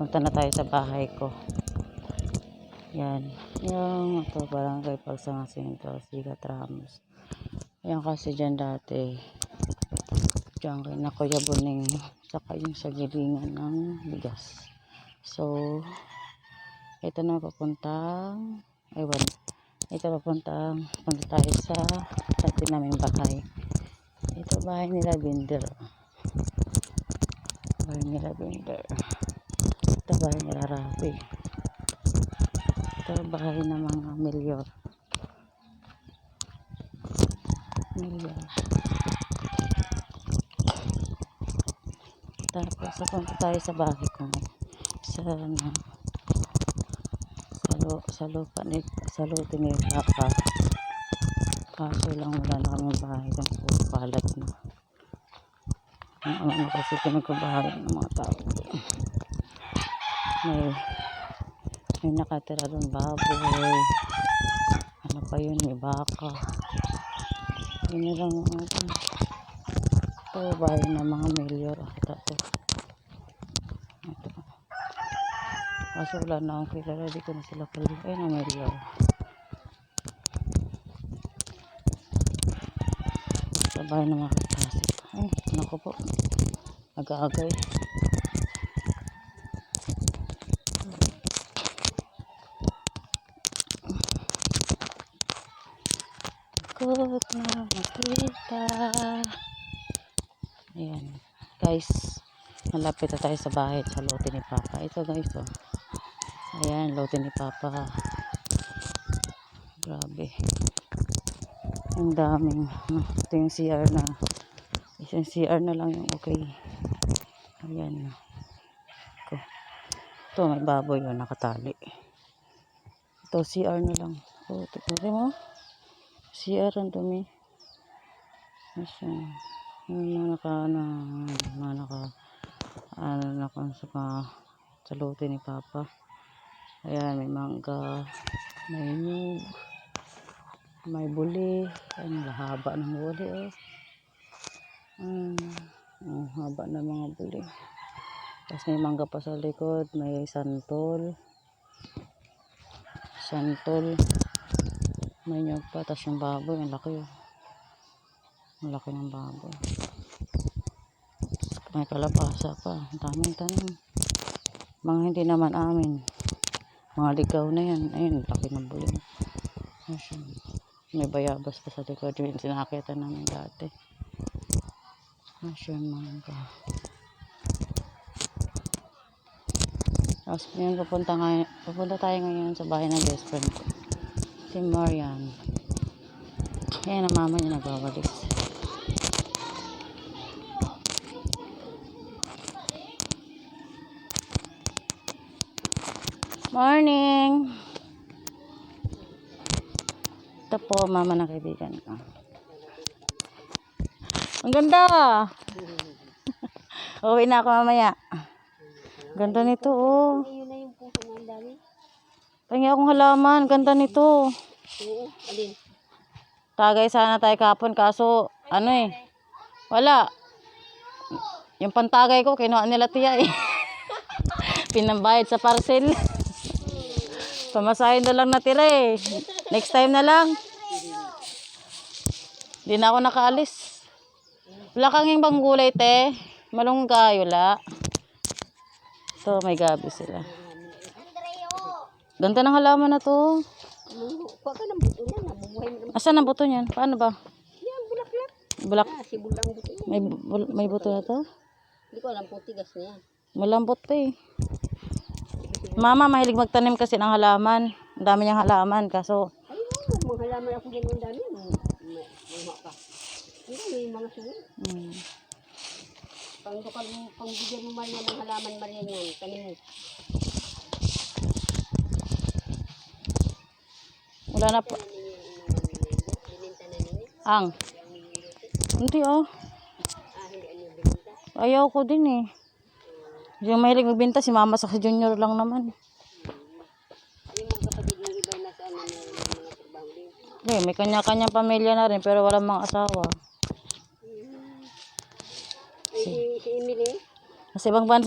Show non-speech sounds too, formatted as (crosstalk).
Punta na tayo sa bahay ko. Yan. Yung ito, barangay Pagsangasin ito, Sigat Ramos. Yan kasi dyan dati. Diyan kay na Kuya Buning. Saka yung sa gilingan ng bigas. So, ito na papuntang, ewan, ito papuntang, punta tayo sa dati naming bahay. Ito bahay nila Binder. Bahay nila Binder. Ito bahay nila Rafi. Ito bahay ng mga milyor. Milyor. Tapos punta tayo sa bahay ko. Sa ano, sa, lu, sa lupa ni sa lupa ni Papa. Kaso lang wala na kami bahay ng puro kalat na. Ang ano kasi pinagkabahay ng mga tao. May may nakatira doon baboy. Ano pa yun, may baka. Yun lang ang atin. Ito, bahay ng mga milyor. Ito, ito. Ito. Kaso wala na akong kilala. Di ko na sila kilala. Ay, na milyor. Sa bahay ng mga kapasok. Ay, naku po. Aga-agay. Ikot na makita. Ayan. Guys, malapit na tayo sa bahay sa lote ni Papa. Ito guys, oh. Ayan, lote ni Papa. Grabe. Ang daming. ano, Ito yung CR na. Isang CR na lang yung okay. Ayan. Ito, ito may baboy yun, nakatali. Ito, CR na lang. Oh, ito, ito mo. CR ang dumi. Ayan. Yung mga naka, na, mga naka, ano, naka, sa mga, sa lote ni Papa. Ayan, may mangga, may nyug, may buli. Ang haba ng buli, oh. Mm, ang haba ng mga buli. Tapos may mangga pa sa likod, may santol. Santol. May nyug pa, tapos yung baboy, ang laki, oh. Ang laki ng baboy. May kalabasa pa. Ang daming tanim. Mga hindi naman amin. Mga ligaw na yan. Ayun, laki ng bulim. May bayabas pa sa likod. Yung sinakita namin dati. Ayun, mga ka. Tapos yun, pupunta, ngayon, pupunta tayo ngayon sa bahay ng best friend ko. Si Marian. Ayan ang mama niya nagbabalik. Morning! Ito po, mama ng kaibigan ko. Ang ganda! (laughs) Uwi na ako mamaya. Ganda nito, oh. Yun na yung puso na ang dami. Pahingi akong halaman. Ganda nito. Oo, alin? Tagay sana tayo kapon, kaso, ano eh. Wala. Yung pantagay ko, kinuha nila tiya eh. (laughs) Pinambayad sa parcel. Pamasahin na lang natira eh. Next time na lang. Hindi na ako nakaalis. Wala kang yung bang gulay, te. Malunggay, wala. Ito, may gabi sila. Ganda ng halaman na to. Kuha ka ng buto niya, nabubuhay mo naman. Asan ang buto niyan? Paano ba? Yan, bulaklak. Bulak. Ah, si bulang buto niya. May, bul- may buto na to? Hindi ko alam kung tigas na yan. Malambot pa eh. Mama, mahilig magtanim kasi ng halaman. Ang dami niyang halaman. Kaso, Ay, oo, mga halaman ako dyan ang dami. Mga pa. Hindi, may mga suwi. mm, Pang kapag pang bigyan mo Maria ng halaman Maria niyan, tanim mo. Wala na pa. Ang. Hindi oh. Ayaw ko din eh. Yung mahilig magbenta, si mama sa junior lang naman. Sa din. Hindi, may kanya-kanyang pamilya na rin, pero walang mga asawa. Si, si Emily, Kasi ibang bansa